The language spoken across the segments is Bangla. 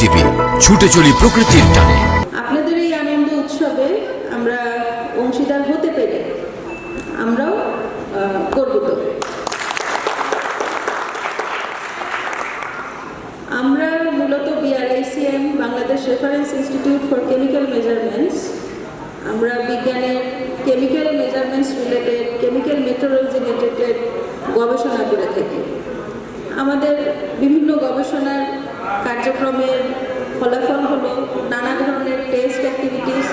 টিভি, ছুটে চলি প্রকৃতির টানে। আপনাদের এই আনন্দ উৎসবে আমরা অংশীদার হতে পেরে আমরাও গর্বিত। আমরা মূলত BRICM Bangladesh reference institute for chemical measurements আমরা বিজ্ঞানের chemical measurements related chemical metrology related গবেষণা করে থাকি। আমাদের বিভিন্ন গবেষণার কার্যক্রমের ফলাফল হলো নানা ধরনের টেস্ট অ্যাক্টিভিটিস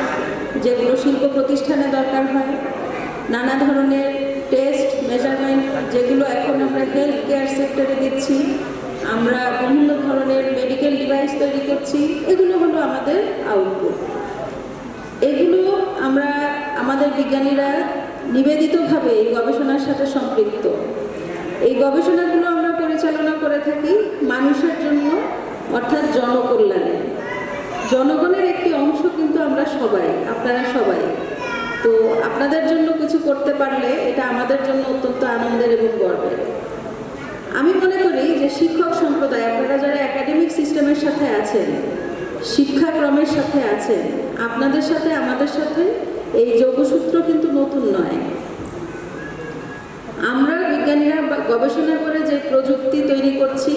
যেগুলো শিল্প প্রতিষ্ঠানে দরকার হয়, নানা ধরনের টেস্ট মেজারমেন্ট যেগুলো এখন আমরা হেলথ কেয়ার সেক্টরে দিচ্ছি, আমরা বিভিন্ন ধরনের মেডিকেল ডিভাইস তৈরি করছি, এগুলো হলো আমাদের আউটপুট এগুলো আমরা আমাদের বিজ্ঞানীরা নিবেদিতভাবে এই গবেষণার সাথে সম্পৃক্ত। এই গবেষণাগুলো আমরা পরিচালনা করে থাকি মানুষের জন্য অর্থাৎ জনকল্যাণে। জনগণের একটি অংশ কিন্তু আমরা সবাই, আপনারা সবাই। তো আপনাদের জন্য কিছু করতে পারলে এটা আমাদের জন্য অত্যন্ত আনন্দের এবং গর্বের। আমি মনে করি যে শিক্ষক সম্প্রদায়, আপনারা যারা একাডেমিক সিস্টেমের সাথে আছেন, শিক্ষাক্রমের সাথে আছেন, আপনাদের সাথে, আমাদের সাথে এই যোগসূত্র কিন্তু নতুন নয়। আমরা বিজ্ঞানীরা গবেষণা করে যে প্রযুক্তি তৈরি করছি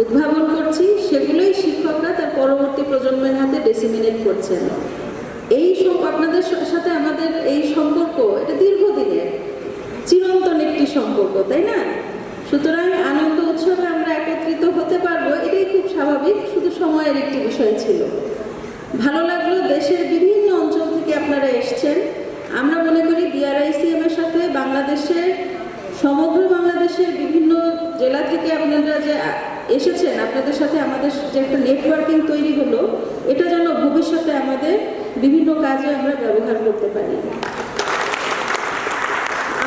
উদ্ভাবন করছি, সেগুলোই শিক্ষকরা তার পরবর্তী প্রজন্মের হাতে ডেসিমিনেট করছেন। এই আপনাদের সাথে আমাদের এই সম্পর্ক, এটা দীর্ঘদিনের, চিরন্তন একটি সম্পর্ক, তাই না? সুতরাং আনন্দ উৎসবে আমরা একত্রিত হতে পারব, এটাই খুব স্বাভাবিক, শুধু সময়ের একটি বিষয় ছিল। ভালো লাগল দেশের বিভিন্ন অঞ্চল থেকে আপনারা এসছেন। আমরা মনে করি বিআরআইসিএম এর সাথে বাংলাদেশের, সমগ্র বাংলাদেশের বিভিন্ন জেলা থেকে আপনারা যে এসেছেন, আপনাদের সাথে আমাদের যে একটা নেটওয়ার্কিং তৈরি হলো, এটা যেন ভবিষ্যতে আমাদের বিভিন্ন কাজে আমরা ব্যবহার করতে পারি।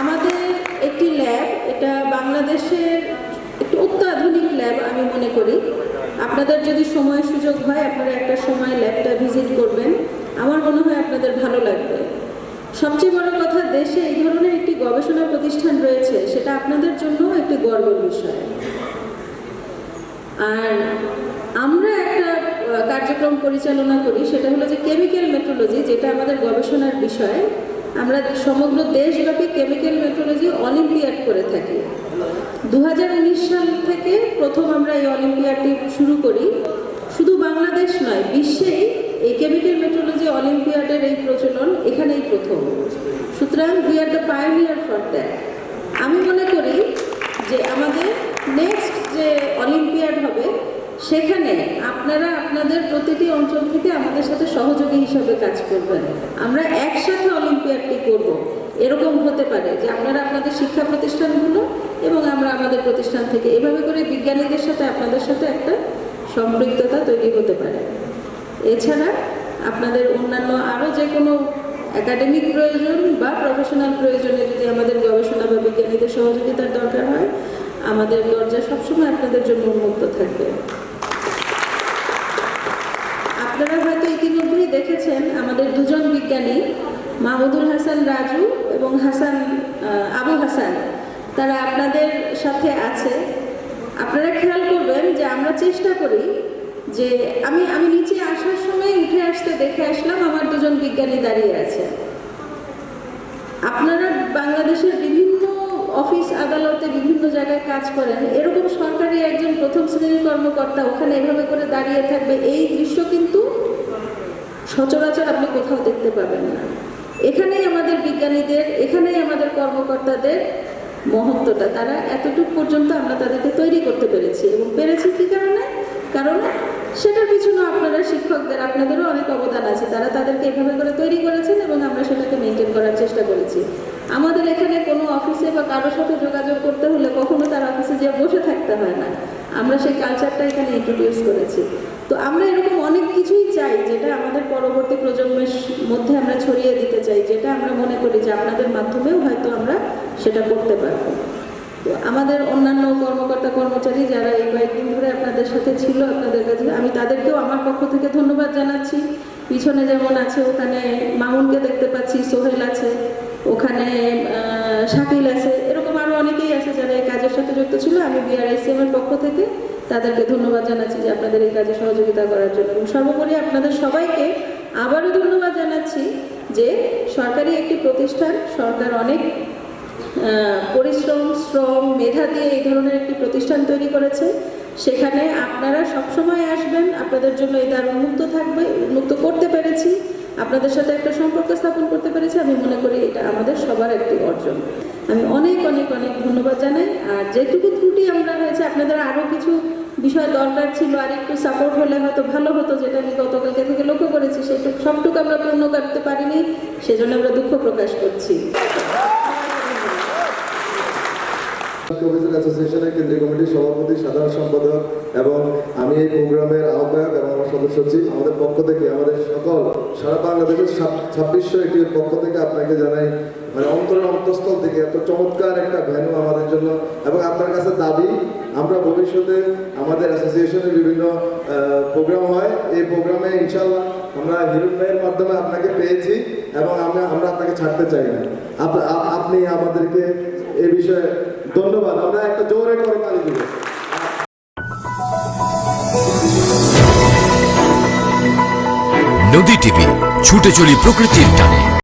আমাদের একটি ল্যাব এটা বাংলাদেশের একটি অত্যাধুনিক ল্যাব আমি মনে করি। আপনাদের যদি সময় সুযোগ হয়, আপনারা একটা সময় ল্যাবটা ভিজিট করবেন। আমার মনে হয় আপনাদের ভালো লাগবে। সবচেয়ে বড় কথা, দেশে এই ধরনের একটি গবেষণা প্রতিষ্ঠান রয়েছে, সেটা আপনাদের জন্য একটি গর্বের বিষয়। আর আমরা একটা কার্যক্রম পরিচালনা করি, সেটা হলো যে কেমিক্যাল মেট্রোলজি যেটা আমাদের গবেষণার বিষয়। আমরা সমগ্র দেশব্যাপী কেমিক্যাল মেট্রোলজি অলিম্পিয়াড করে থাকি। দু হাজার উনিশ সাল থেকে প্রথম আমরা এই অলিম্পিয়াডটি শুরু করি। শুধু বাংলাদেশ নয়, বিশ্বেই এই কেমিক্যাল মেট্রোলজি অলিম্পিয়াডের এই প্রচলন এখানেই প্রথম। সুতরাং we are the pioneer for that আমি মনে করি যে অলিম্পিয়াড হবে, সেখানে আপনারা আপনাদের প্রতিটি অঞ্চল থেকে আমাদের সাথে সহযোগী হিসাবে কাজ করবেন। আমরা একসাথে অলিম্পিয়াডটি করব। এরকম হতে পারে যে আপনারা আপনাদের শিক্ষা প্রতিষ্ঠানগুলো এবং আমরা আমাদের প্রতিষ্ঠান থেকে। এভাবে করে বিজ্ঞানীদের সাথে, আপনাদের সাথে একটা সম্পৃক্ততা তৈরি হতে পারে। এছাড়া আপনাদের অন্যান্য আরও যে কোনো একাডেমিক প্রয়োজন বা প্রফেশনাল প্রয়োজনে যদি আমাদের গবেষণা বা বিজ্ঞানীদের সহযোগিতার দরকার হয় আমাদের দরজা সবসময় আপনাদের জন্য উন্মুক্ত থাকবে। আপনারা হয়তো ইতিমধ্যেই দেখেছেন, আমাদের দুজন বিজ্ঞানী, মাহমুদুল হাসান রাজু এবং হাসান আবু হাসান, তারা আপনাদের সাথে আছে। আপনারা খেয়াল করবেন যে আমরা চেষ্টা করি যে আমি আমি নিচে আসার সময় উঠে আসতে দেখে আসলাম আমার দুজন বিজ্ঞানী দাঁড়িয়ে আছে। আপনারা বাংলাদেশের বিভিন্ন অফিস আদালতে বিভিন্ন জায়গায় কাজ করেন। এরকম সরকারি একজন প্রথম শ্রেণির কর্মকর্তা ওখানে এভাবে করে দাঁড়িয়ে থাকবে, এই দৃশ্য কিন্তু সচরাচর আপনি কোথাও দেখতে পাবেন না। এখানেই আমাদের বিজ্ঞানীদের, এখানেই আমাদের কর্মকর্তাদের মহত্বটা। তারা এতটুক পর্যন্ত আমরা তাদেরকে তৈরি করতে পেরেছি। এবং পেরেছি কি কারণে? কারণ সেটার পিছনে আপনারা শিক্ষকদের, আপনাদেরও অনেক অবদান আছে। তারা তাদেরকে এভাবে করে তৈরি করেছেন এবং আমরা সেটাকে মেনটেন করার চেষ্টা করেছি। আমাদের এখানে কোনো অফিসে বা কারোর সাথে যোগাযোগ করতে হলে কখনো তার অফিসে যে বসে থাকতে হয় না। আমরা সেই কালচারটা এখানে ইন্ট্রোডিউস করেছি। তো আমরা এরকম অনেক কিছুই চাই যেটা আমাদের পরবর্তী প্রজন্মের মধ্যে আমরা ছড়িয়ে দিতে চাই, যেটা আমরা মনে করি যে আপনাদের মাধ্যমেও হয়তো আমরা সেটা করতে পারব। তো আমাদের অন্যান্য কর্মকর্তা, কর্মচারী যারা এই কয়েকদিন ধরে আপনাদের সাথে ছিল, আপনাদের কাছে, আমি তাদেরকেও আমার পক্ষ থেকে ধন্যবাদ জানাচ্ছি। পিছনে যেমন আছে, ওখানে মামুনকে দেখতে পাচ্ছি, সোহেল আছে, ওখানে শাকিল আছে, এরকম আরও অনেকেই আছে যারা এই কাজের সাথে যুক্ত ছিল। আমি বিআরআইসিএম এর পক্ষ থেকে তাদেরকে ধন্যবাদ জানাচ্ছি যে আপনাদের এই কাজে সহযোগিতা করার জন্য। এবং সর্বোপরি আপনাদের সবাইকে আবারও ধন্যবাদ জানাচ্ছি যে সরকারি একটি প্রতিষ্ঠান, সরকার অনেক পরিশ্রম, শ্রম, মেধা দিয়ে এই ধরনের একটি প্রতিষ্ঠান তৈরি করেছে। সেখানে আপনারা সবসময় আসবেন, আপনাদের জন্য এই দ্বার উন্মুক্ত থাকবে উন্মুক্ত করতে পেরেছি, আপনাদের সাথে একটা সম্পর্ক স্থাপন করতে পেরেছি, আমি মনে করি এটা আমাদের সবার একটি অর্জন। আমি অনেক অনেক অনেক ধন্যবাদ জানাই, আর যেটুকু ত্রুটি আমরা হয়েছে, আপনাদের আরও কিছু বিষয় দরকার ছিল, আর একটু সাপোর্ট হলে হয়তো ভালো হতো, যেটা আমি গতকালকে থেকে লক্ষ্য করেছি, সেটুকু, সবটুকু আমরা পূর্ণ করতে পারিনি, সেজন্য আমরা দুঃখ প্রকাশ করছি। অফিসার অ্যাসোসিয়েশনের কেন্দ্রীয় কমিটির সভাপতি, সাধারণ সম্পাদক এবং আমি এই প্রোগ্রামের আহ্বায়ক এবং আমার সদস্য সচিব। আমাদের পক্ষ থেকে আমাদের সকল সারা বাংলাদেশের ছাব্বিশশো একটি পক্ষ থেকে আপনাকে জানাই মানে অন্তরের অন্তঃস্থল থেকে এত চমৎকার একটা ভ্যানু আমাদের জন্য। এবং আপনার কাছে দাবি, আমরা ভবিষ্যতে আমাদের অ্যাসোসিয়েশনের বিভিন্ন প্রোগ্রাম হয়। এই প্রোগ্রামে ইনশাল্লাহ আমরা হিরুন ভাইয়ের মাধ্যমে আপনাকে পেয়েছি এবং আমরা আমরা আপনাকে ছাড়তে চাই না। আপ- আপ- আপনি আমাদেরকে এ বিষয়ে ধন্যবাদ। আমরা একটা জোরে করে করতালি দিব। নদী টিভি, ছুটে চলি প্রকৃতির টানে।